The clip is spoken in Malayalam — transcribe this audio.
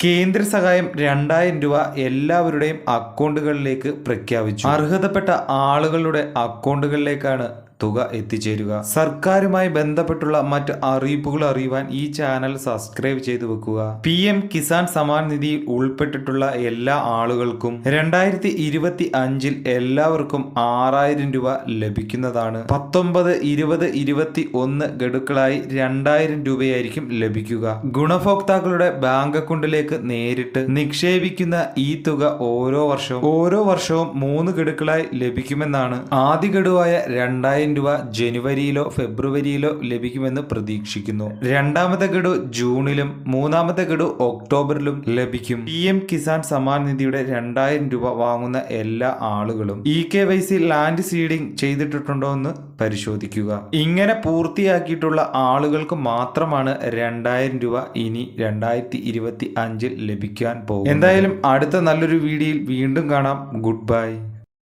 കേന്ദ്ര സഹായം രണ്ടായിരം രൂപ എല്ലാവരുടെയും അക്കൗണ്ടുകളിലേക്ക് പ്രഖ്യാപിച്ചു. അർഹതപ്പെട്ട ആളുകളുടെ അക്കൗണ്ടുകളിലേക്കാണ് തുക എത്തിച്ചേരുക. സർക്കാരുമായി ബന്ധപ്പെട്ടുള്ള മറ്റ് അറിയിപ്പുകൾ അറിയുവാൻ ഈ ചാനൽ സബ്സ്ക്രൈബ് ചെയ്തു വെക്കുക. പി എം കിസാൻ സമാൻ നിധിയിൽ ഉൾപ്പെട്ടിട്ടുള്ള എല്ലാ ആളുകൾക്കും രണ്ടായിരത്തി ഇരുപത്തി അഞ്ചിൽ എല്ലാവർക്കും ആറായിരം രൂപ ലഭിക്കുന്നതാണ്. പത്തൊമ്പത് ഇരുപത് ഇരുപത്തി ഒന്ന് ഗഡുക്കളായി രണ്ടായിരം രൂപയായിരിക്കും ലഭിക്കുക. ഗുണഭോക്താക്കളുടെ ബാങ്ക് അക്കൗണ്ടിലേക്ക് നേരിട്ട് നിക്ഷേപിക്കുന്ന ഈ തുക ഓരോ വർഷവും ഓരോ വർഷവും മൂന്ന് ഗഡുക്കളായി ലഭിക്കുമെന്നാണ്. ആദ്യ ഗഡുവായ രണ്ടായിരം രൂപ ജനുവരിയിലോ ഫെബ്രുവരിയിലോ ലഭിക്കുമെന്ന് പ്രതീക്ഷിക്കുന്നു. രണ്ടാമത്തെ ഗഡു ജൂണിലും മൂന്നാമത്തെ ഗഡു ഒക്ടോബറിലും ലഭിക്കും. പി എം കിസാൻ സമ്മാൻ നിധിയുടെ രണ്ടായിരം രൂപ വാങ്ങുന്ന എല്ലാ ആളുകളും E K Y C land seeding ചെയ്തിട്ടുണ്ടോ എന്ന് പരിശോധിക്കുക. ഇങ്ങനെ പൂർത്തിയാക്കിയിട്ടുള്ള ആളുകൾക്ക് മാത്രമാണ് രണ്ടായിരം രൂപ ഇനി രണ്ടായിരത്തി ഇരുപത്തി അഞ്ചിൽ ലഭിക്കാൻ പോകും എന്തായാലും അടുത്ത നല്ലൊരു വീഡിയോയിൽ വീണ്ടും കാണാം. Good bye.